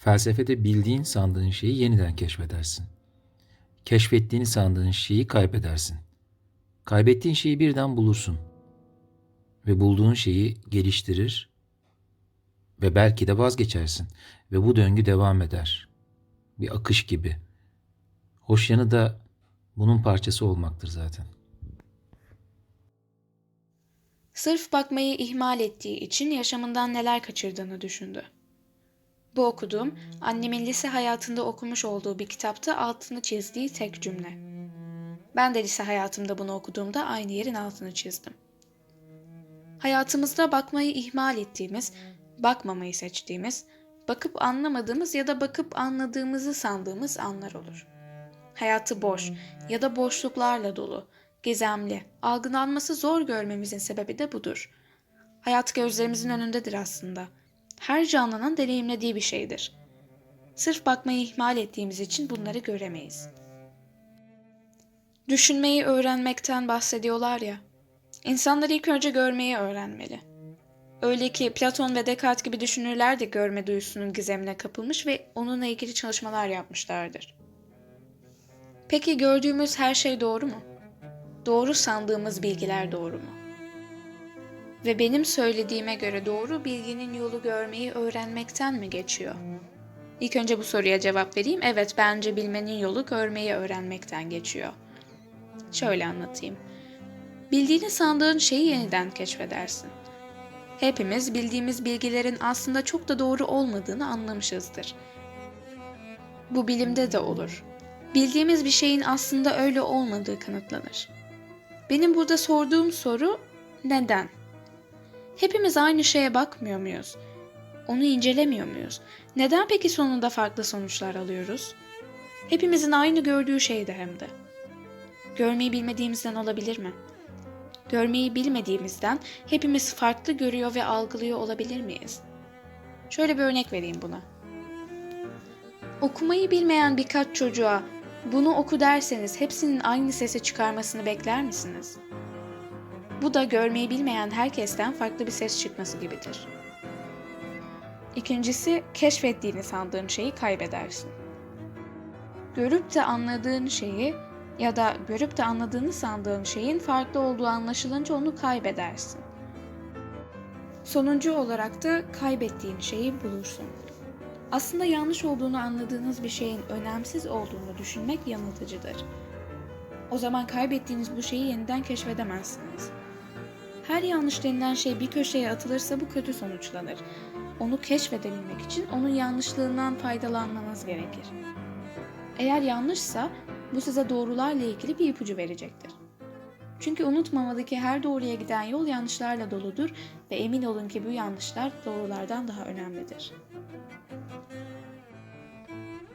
Felsefede bildiğin sandığın şeyi yeniden keşfedersin. Keşfettiğini sandığın şeyi kaybedersin. Kaybettiğin şeyi birden bulursun. Ve bulduğun şeyi geliştirir ve belki de vazgeçersin ve bu döngü devam eder. Bir akış gibi. Hoş yanı da bunun parçası olmaktır zaten. Sırf bakmayı ihmal ettiği için yaşamından neler kaçırdığını düşündü. Bu okuduğum, annemin lise hayatında okumuş olduğu bir kitapta altını çizdiği tek cümle. Ben de lise hayatımda bunu okuduğumda aynı yerin altını çizdim. Hayatımızda bakmayı ihmal ettiğimiz, bakmamayı seçtiğimiz, bakıp anlamadığımız ya da bakıp anladığımızı sandığımız anlar olur. Hayatı boş ya da boşluklarla dolu, gizemli, algılanması zor görmemizin sebebi de budur. Hayat gözlerimizin önündedir aslında. Her canlının deneyimlediği bir şeydir. Sırf bakmayı ihmal ettiğimiz için bunları göremeyiz. Düşünmeyi öğrenmekten bahsediyorlar ya. İnsanlar ilk önce görmeyi öğrenmeli. Öyle ki Platon ve Descartes gibi düşünürler de görme duyusunun gizemine kapılmış ve onunla ilgili çalışmalar yapmışlardır. Peki gördüğümüz her şey doğru mu? Doğru sandığımız bilgiler doğru mu? Ve benim söylediğime göre doğru bilginin yolu görmeyi öğrenmekten mi geçiyor? İlk önce bu soruya cevap vereyim. Evet, bence bilmenin yolu görmeyi öğrenmekten geçiyor. Şöyle anlatayım. Bildiğini sandığın şeyi yeniden keşfedersin. Hepimiz bildiğimiz bilgilerin aslında çok da doğru olmadığını anlamışızdır. Bu bilimde de olur. Bildiğimiz bir şeyin aslında öyle olmadığı kanıtlanır. Benim burada sorduğum soru neden? Hepimiz aynı şeye bakmıyor muyuz? Onu incelemiyor muyuz? Neden peki sonunda farklı sonuçlar alıyoruz? Hepimizin aynı gördüğü şeyde hem de. Görmeyi bilmediğimizden olabilir mi? Görmeyi bilmediğimizden hepimiz farklı görüyor ve algılıyor olabilir miyiz? Şöyle bir örnek vereyim buna. Okumayı bilmeyen birkaç çocuğa bunu oku derseniz hepsinin aynı sesi çıkarmasını bekler misiniz? Bu da görmeyi bilmeyen herkesten farklı bir ses çıkması gibidir. İkincisi, keşfettiğini sandığın şeyi kaybedersin. Görüp de anladığın şeyi ya da görüp de anladığını sandığın şeyin farklı olduğu anlaşılınca onu kaybedersin. Sonuncu olarak da kaybettiğin şeyi bulursun. Aslında yanlış olduğunu anladığınız bir şeyin önemsiz olduğunu düşünmek yanıltıcıdır. O zaman kaybettiğiniz bu şeyi yeniden keşfedemezsiniz. Her yanlış denilen şey bir köşeye atılırsa bu kötü sonuçlanır. Onu keşfedebilmek için onun yanlışlığından faydalanmanız gerekir. Eğer yanlışsa bu size doğrularla ilgili bir ipucu verecektir. Çünkü unutmamalı ki her doğruya giden yol yanlışlarla doludur ve emin olun ki bu yanlışlar doğrulardan daha önemlidir.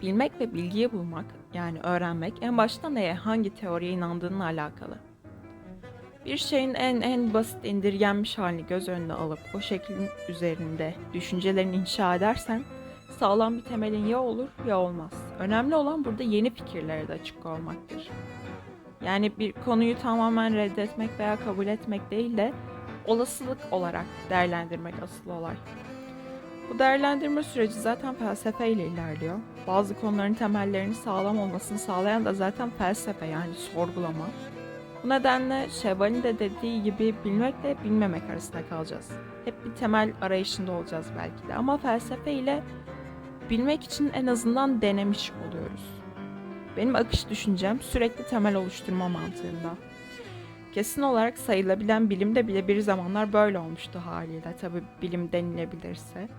Bilmek ve bilgiyi bulmak, yani öğrenmek en başta neye, hangi teoriye inandığınla alakalı. Bir şeyin en en basit indirgenmiş halini göz önüne alıp o şeklin üzerinde düşüncelerini inşa edersen sağlam bir temelin ya olur ya olmaz. Önemli olan burada yeni fikirlere de açık olmaktır. Yani bir konuyu tamamen reddetmek veya kabul etmek değil de olasılık olarak değerlendirmek asıl olay. Bu değerlendirme süreci zaten felsefe ile ilerliyor. Bazı konuların temellerinin sağlam olmasını sağlayan da zaten felsefe yani sorgulama. Bu nedenle Şevval'in de dediği gibi bilmekle bilmemek arasında kalacağız. Hep bir temel arayışında olacağız belki de ama felsefe ile bilmek için en azından denemiş oluyoruz. Benim akış düşüncem sürekli temel oluşturma mantığında. Kesin olarak sayılabilen bilimde bile bir zamanlar böyle olmuştu haliyle tabi bilim denilebilirse.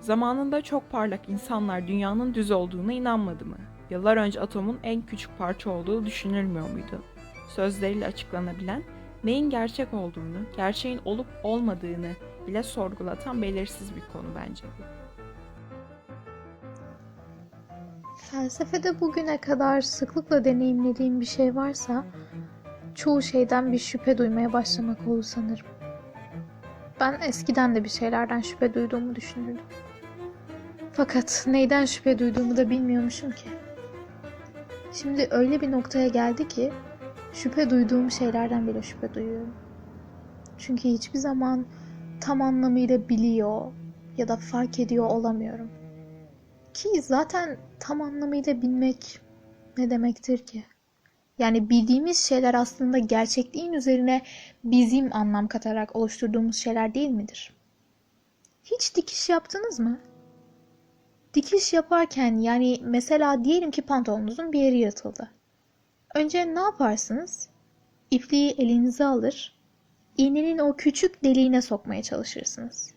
Zamanında çok parlak insanlar dünyanın düz olduğuna inanmadı mı? Yıllar önce atomun en küçük parça olduğu düşünülmüyor muydu? Sözleriyle açıklanabilen, neyin gerçek olduğunu, gerçeğin olup olmadığını bile sorgulatan belirsiz bir konu bence bu. Felsefede bugüne kadar sıklıkla deneyimlediğim bir şey varsa çoğu şeyden bir şüphe duymaya başlamak oldu sanırım. Ben eskiden de bir şeylerden şüphe duyduğumu düşünürdüm. Fakat neyden şüphe duyduğumu da bilmiyormuşum ki. Şimdi öyle bir noktaya geldi ki şüphe duyduğum şeylerden bile şüphe duyuyorum. Çünkü hiçbir zaman tam anlamıyla biliyor ya da fark ediyor olamıyorum. Ki zaten tam anlamıyla bilmek ne demektir ki? Yani bildiğimiz şeyler aslında gerçekliğin üzerine bizim anlam katarak oluşturduğumuz şeyler değil midir? Hiç dikiş yaptınız mı? Dikiş yaparken yani mesela diyelim ki pantolonunuzun bir yeri yırtıldı. Önce ne yaparsınız? İpliği elinize alır, iğnenin o küçük deliğine sokmaya çalışırsınız.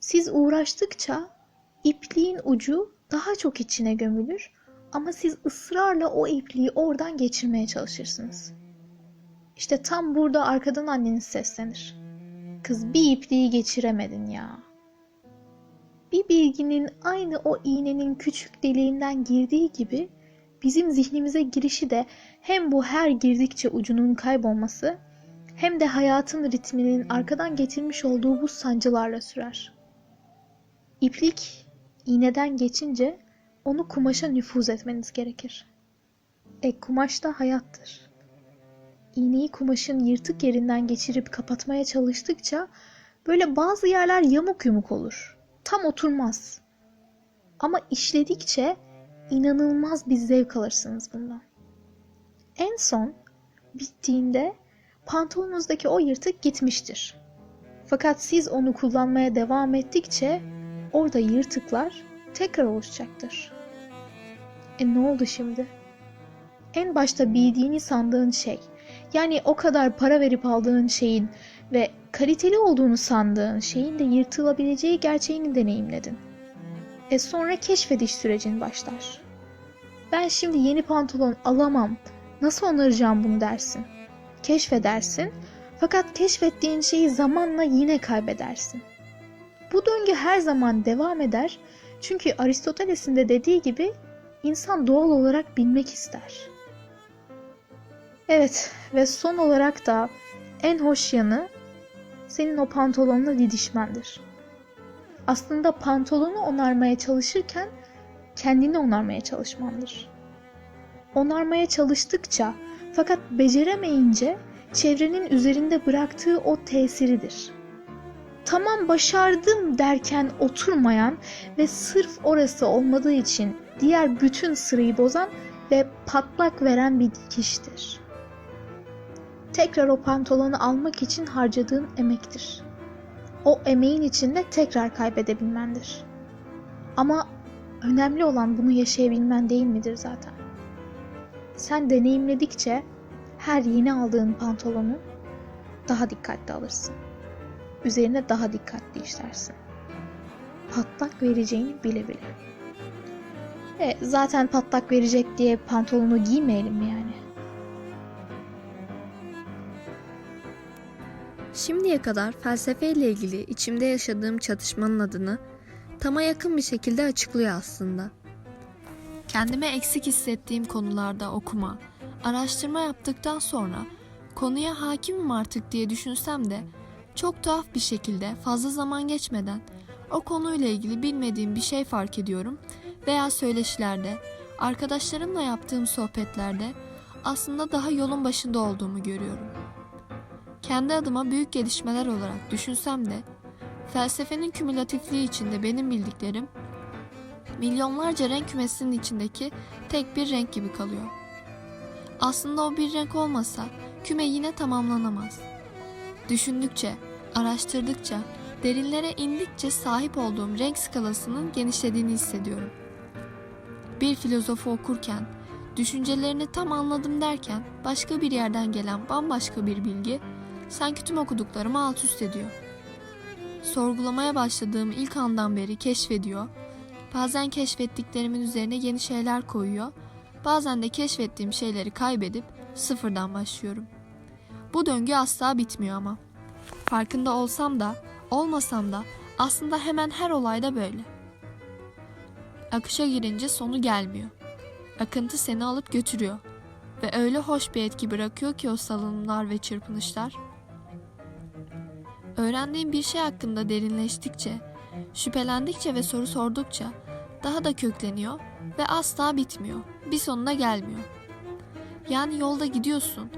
Siz uğraştıkça ipliğin ucu daha çok içine gömülür ama siz ısrarla o ipliği oradan geçirmeye çalışırsınız. İşte tam burada arkadan anneniz seslenir. Kız bir ipliği geçiremedin ya. Bir bilginin aynı o iğnenin küçük deliğinden girdiği gibi bizim zihnimize girişi de hem bu her girdikçe ucunun kaybolması hem de hayatın ritminin arkadan getirmiş olduğu bu sancılarla sürer. İplik iğneden geçince onu kumaşa nüfuz etmeniz gerekir. E kumaş da hayattır. İğneyi kumaşın yırtık yerinden geçirip kapatmaya çalıştıkça böyle bazı yerler yamuk yumuk olur. Tam oturmaz. Ama işledikçe inanılmaz bir zevk alırsınız bundan. En son bittiğinde pantolonunuzdaki o yırtık gitmiştir. Fakat siz onu kullanmaya devam ettikçe orada yırtıklar tekrar oluşacaktır. E ne oldu şimdi? En başta bildiğini sandığın şey, yani o kadar para verip aldığın şeyin ve kaliteli olduğunu sandığın şeyin de yırtılabileceği gerçeğini deneyimledin. E sonra keşfediş sürecin başlar. Ben şimdi yeni pantolon alamam, nasıl onaracağım bunu dersin. Keşfedersin fakat keşfettiğin şeyi zamanla yine kaybedersin. Bu döngü her zaman devam eder çünkü Aristoteles'in de dediği gibi insan doğal olarak bilmek ister. Evet ve son olarak da en hoş yanı senin o pantolonla didişmendir. Aslında pantolonu onarmaya çalışırken kendini onarmaya çalışmandır. Onarmaya çalıştıkça fakat beceremeyince çevrenin üzerinde bıraktığı o tesiridir. Tamam başardım derken oturmayan ve sırf orası olmadığı için diğer bütün sırayı bozan ve patlak veren bir dikiştir. Tekrar o pantolonu almak için harcadığın emektir. O emeğin içinde tekrar kaybedebilmendir. Ama önemli olan bunu yaşayabilmen değil midir zaten? Sen deneyimledikçe her yeni aldığın pantolonu daha dikkatli alırsın. Üzerine daha dikkatli işlersin. Patlak vereceğini bile bile. E, zaten patlak verecek diye pantolonu giymeyelim mi yani? Şimdiye kadar felsefeyle ilgili içimde yaşadığım çatışmanın adını tama yakın bir şekilde açıklıyor aslında. Kendime eksik hissettiğim konularda okuma, araştırma yaptıktan sonra konuya hakimim artık diye düşünsem de çok tuhaf bir şekilde fazla zaman geçmeden o konuyla ilgili bilmediğim bir şey fark ediyorum veya söyleşilerde, arkadaşlarımla yaptığım sohbetlerde aslında daha yolun başında olduğumu görüyorum. Kendi adıma büyük gelişmeler olarak düşünsem de felsefenin kümülatifliği içinde benim bildiklerim milyonlarca renk kümesinin içindeki tek bir renk gibi kalıyor. Aslında o bir renk olmasa küme yine tamamlanamaz. Düşündükçe, araştırdıkça, derinlere indikçe sahip olduğum renk skalasının genişlediğini hissediyorum. Bir filozofu okurken, düşüncelerini tam anladım derken başka bir yerden gelen bambaşka bir bilgi sanki tüm okuduklarımı alt üst ediyor. Sorgulamaya başladığım ilk andan beri keşfediyor, bazen keşfettiklerimin üzerine yeni şeyler koyuyor, bazen de keşfettiğim şeyleri kaybedip sıfırdan başlıyorum. Bu döngü asla bitmiyor ama. Farkında olsam da, olmasam da aslında hemen her olayda böyle. Akışa girince sonu gelmiyor. Akıntı seni alıp götürüyor ve öyle hoş bir etki bırakıyor ki o salınımlar ve çırpınışlar. Öğrendiğim bir şey hakkında derinleştikçe, şüphelendikçe ve soru sordukça daha da kökleniyor ve asla bitmiyor. Bir sonuna gelmiyor. Yani yolda gidiyorsun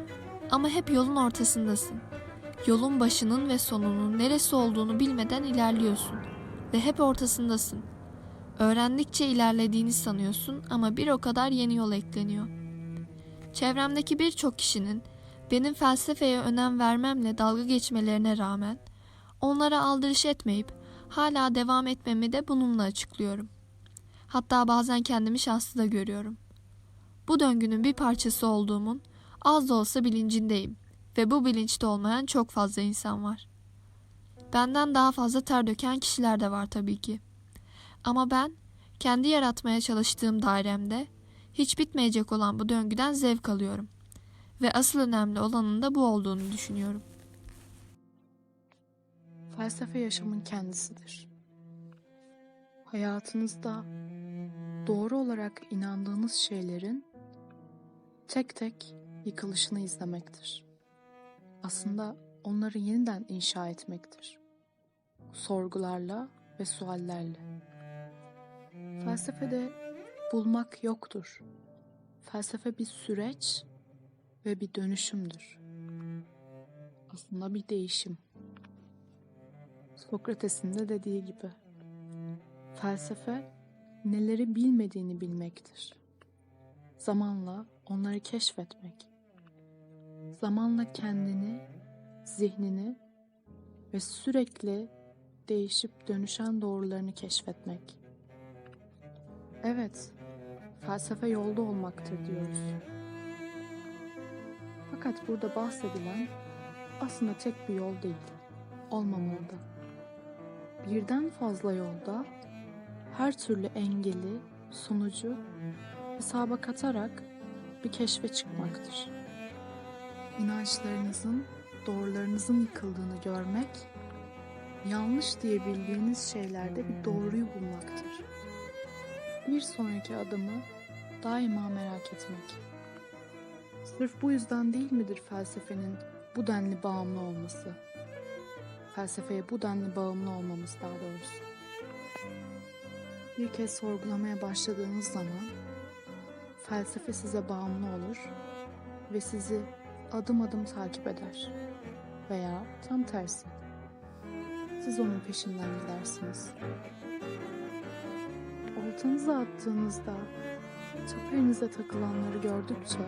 ama hep yolun ortasındasın. Yolun başının ve sonunun neresi olduğunu bilmeden ilerliyorsun ve hep ortasındasın. Öğrendikçe ilerlediğini sanıyorsun ama bir o kadar yeni yol ekleniyor. Çevremdeki birçok kişinin benim felsefeye önem vermemle dalga geçmelerine rağmen onlara aldırış etmeyip hala devam etmemi de bununla açıklıyorum. Hatta bazen kendimi şanslı da görüyorum. Bu döngünün bir parçası olduğumun az da olsa bilincindeyim ve bu bilinçte olmayan çok fazla insan var. Benden daha fazla ter döken kişiler de var tabii ki. Ama ben kendi yaratmaya çalıştığım dairemde hiç bitmeyecek olan bu döngüden zevk alıyorum. Ve asıl önemli olanın da bu olduğunu düşünüyorum. Felsefe yaşamın kendisidir. Hayatınızda doğru olarak inandığınız şeylerin tek tek yıkılışını izlemektir. Aslında onları yeniden inşa etmektir. Sorgularla ve suallerle. Felsefede bulmak yoktur. Felsefe bir süreç ve bir dönüşümdür. Aslında bir değişim. Sokrates'in de dediği gibi. Felsefe neleri bilmediğini bilmektir. Zamanla onları keşfetmek. Zamanla kendini, zihnini ve sürekli değişip dönüşen doğrularını keşfetmek. Evet, felsefe yolda olmaktır diyoruz. Fakat burada bahsedilen aslında tek bir yol değil, olmamalı da birden fazla yolda her türlü engeli, sonucu hesaba katarak bir keşfe çıkmaktır. İnançlarınızın, doğrularınızın yıkıldığını görmek, yanlış diye bildiğiniz şeylerde bir doğruyu bulmaktır. Bir sonraki adımı daima merak etmek. Sırf bu yüzden değil midir felsefenin bu denli bağımlı olması? felsefeye bu denli bağımlı olmamız daha doğrusu. Bir kez sorgulamaya başladığınız zaman felsefe size bağımlı olur ve sizi adım adım takip eder. Veya tam tersi. Siz onun peşinden gidersiniz. Oltanızı attığınızda çaperinize takılanları gördükçe,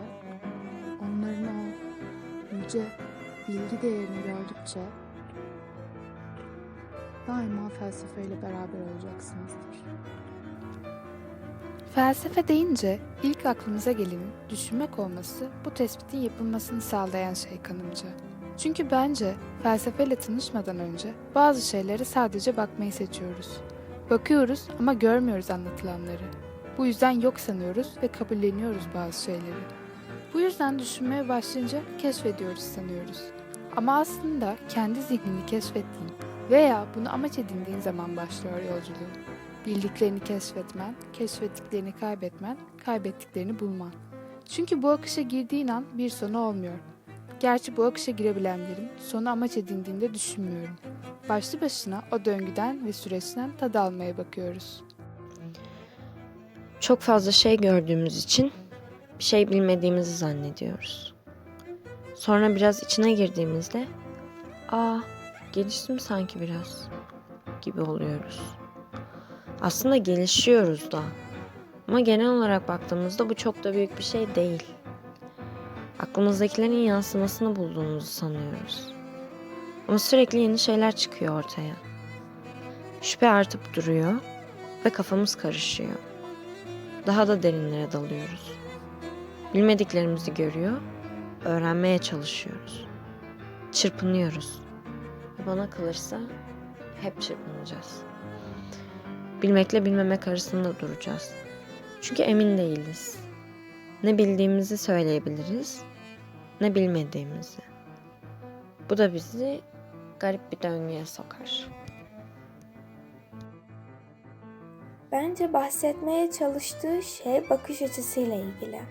yüce bilgi değerini gördükçe daima felsefeyle beraber olacaksınızdır. Felsefe deyince ilk aklımıza gelenin düşünmek olması bu tespitin yapılmasını sağlayan şey kanımca. Çünkü bence felsefeyle tanışmadan önce bazı şeylere sadece bakmayı seçiyoruz. Bakıyoruz ama görmüyoruz anlatılanları. Bu yüzden yok sanıyoruz ve kabulleniyoruz bazı şeyleri. Bu yüzden düşünmeye başlayınca keşfediyoruz sanıyoruz. Ama aslında kendi zihnini keşfettiğin veya bunu amaç edindiğin zaman başlıyor yolculuğun. Bildiklerini keşfetmen, keşfettiklerini kaybetmen, kaybettiklerini bulman. Çünkü bu akışa girdiğin an bir sonu olmuyor. Gerçi bu akışa girebilenlerin sonu amaç edindiğinde düşünmüyorum. Başlı başına o döngüden ve süreçten tad almaya bakıyoruz. Çok fazla şey gördüğümüz için bir şey bilmediğimizi zannediyoruz. Sonra biraz içine girdiğimizde aa geliştim sanki biraz gibi oluyoruz. Aslında gelişiyoruz da. Ama genel olarak baktığımızda bu çok da büyük bir şey değil. Aklımızdakilerin yansımasını bulduğumuzu sanıyoruz. Ama sürekli yeni şeyler çıkıyor ortaya. Şüphe artıp duruyor ve kafamız karışıyor. Daha da derinlere dalıyoruz. Bilmediklerimizi görüyor, öğrenmeye çalışıyoruz. Çırpınıyoruz. Bana kalırsa hep çırpınacağız. Bilmekle bilmemek arasında duracağız. Çünkü emin değiliz. Ne bildiğimizi söyleyebiliriz, ne bilmediğimizi. Bu da bizi garip bir döngüye sokar. Bence bahsetmeye çalıştığı şey bakış açısıyla ilgili.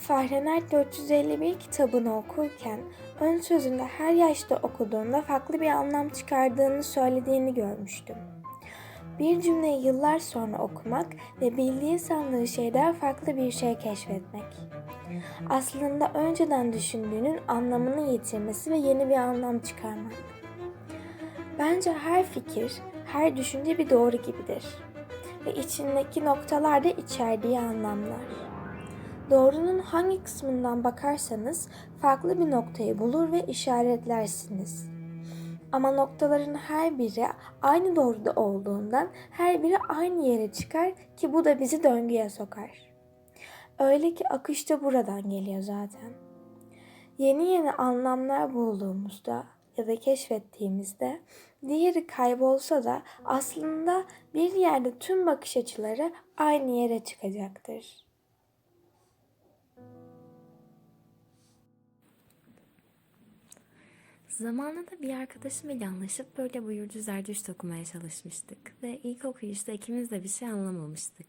Fahrenheit 451 kitabını okurken ön sözünde her yaşta okuduğunda farklı bir anlam çıkardığını söylediğini görmüştüm. Bir cümleyi yıllar sonra okumak ve bildiği sandığı şeyden farklı bir şey keşfetmek. Aslında önceden düşündüğünün anlamını yitirmesi ve yeni bir anlam çıkarmak. Bence her fikir, her düşünce bir doğru gibidir. ve içindeki noktalar da içerdiği anlamlar. Doğrunun hangi kısmından bakarsanız farklı bir noktayı bulur ve işaretlersiniz. Ama noktaların her biri aynı doğruda olduğundan her biri aynı yere çıkar ki bu da bizi döngüye sokar. Öyle ki akış da buradan geliyor zaten. Yeni yeni anlamlar bulduğumuzda ya da keşfettiğimizde diğeri kaybolsa da aslında bir yerde tüm bakış açıları aynı yere çıkacaktır. Zamanında bir arkadaşımla anlaşıp böyle buyurdu Zerdüşt okumaya çalışmıştık. Ve ilk okuyuşta ikimiz de bir şey anlamamıştık.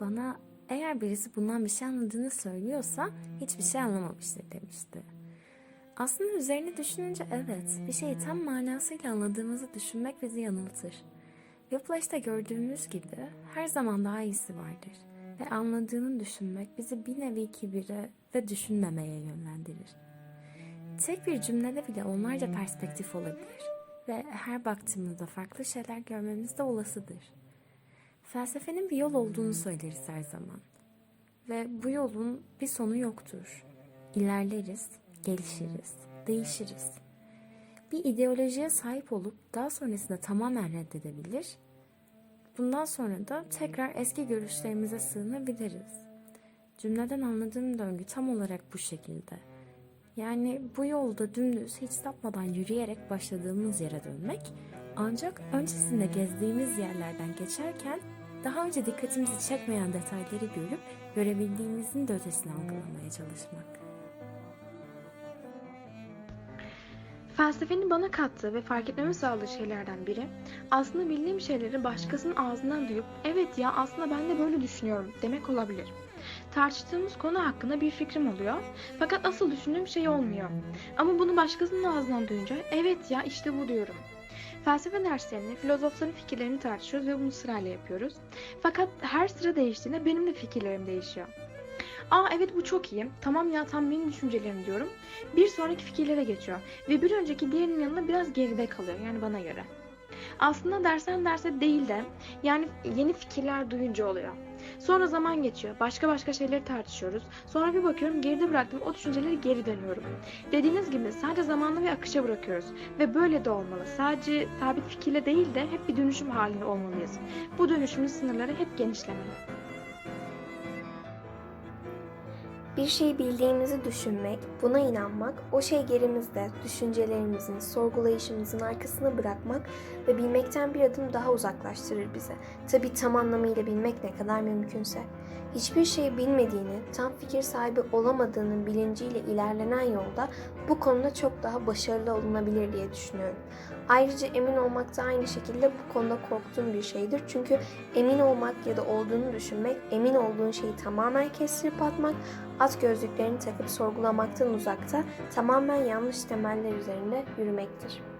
Bana eğer birisi bundan bir şey anladığını söylüyorsa hiçbir şey anlamamıştır demişti. Aslında üzerine düşününce evet, bir şeyi tam manasıyla anladığımızı düşünmek bizi yanıltır. Whiplash'ta gördüğümüz gibi her zaman daha iyisi vardır. Ve anladığını düşünmek bizi bir nevi kibire ve düşünmemeye yönlendirir. Tek bir cümlede bile onlarca perspektif olabilir ve her baktığımızda farklı şeyler görmemiz de olasıdır. Felsefenin bir yol olduğunu söyleriz her zaman. Ve bu yolun bir sonu yoktur. İlerleriz, gelişiriz, değişiriz. Bir ideolojiye sahip olup daha sonrasında tamamen reddedebilir. Bundan sonra da tekrar eski görüşlerimize sığınabiliriz. Cümleden anladığım döngü tam olarak bu şekilde. Yani bu yolda dümdüz hiç sapmadan yürüyerek başladığımız yere dönmek ancak öncesinde gezdiğimiz yerlerden geçerken daha önce dikkatimizi çekmeyen detayları görüp görebildiğimizin de ötesini algılamaya çalışmak. Felsefenin bana kattığı ve fark etmemi sağladığı şeylerden biri aslında bildiğim şeyleri başkasının ağzından duyup evet ya aslında ben de böyle düşünüyorum demek olabilir. Tartıştığımız konu hakkında bir fikrim oluyor fakat asıl düşündüğüm şey olmuyor. Ama bunu başkasının ağzından duyunca evet ya işte bu diyorum. Felsefe derslerinde filozofların fikirlerini tartışıyoruz ve bunu sırayla yapıyoruz. Fakat her sıra değiştiğinde benim de fikirlerim değişiyor. Aa evet bu çok iyi. Tamam ya tam benim düşüncelerim diyorum. Bir sonraki fikirlere geçiyor. Ve bir önceki diğerinin yanında biraz geride kalıyor. Yani bana göre. Aslında dersen derse değil de yani yeni fikirler duyunca oluyor. Sonra zaman geçiyor. Başka başka şeyleri tartışıyoruz. Sonra bir bakıyorum geride bıraktım o düşünceleri geri dönüyorum. Dediğiniz gibi sadece zamanla ve akışa bırakıyoruz. Ve böyle de olmalı. Sadece sabit fikirle değil de hep bir dönüşüm halinde olmalıyız. Bu dönüşümün sınırları hep genişlemeli. Bir şeyi bildiğimizi düşünmek, buna inanmak, o şey gerimizde, düşüncelerimizin, sorgulayışımızın arkasına bırakmak ve bilmekten bir adım daha uzaklaştırır bizi. Tabi tam anlamıyla bilmek ne kadar mümkünse. Hiçbir şeyi bilmediğini, tam fikir sahibi olamadığının bilinciyle ilerlenen yolda bu konuda çok daha başarılı olunabilir diye düşünüyorum. Ayrıca emin olmak da aynı şekilde bu konuda korktuğum bir şeydir. Çünkü emin olmak ya da olduğunu düşünmek, emin olduğun şeyi tamamen kestirip atmak, at gözlüklerini takıp sorgulamaktan uzakta, tamamen yanlış temeller üzerinde yürümektir.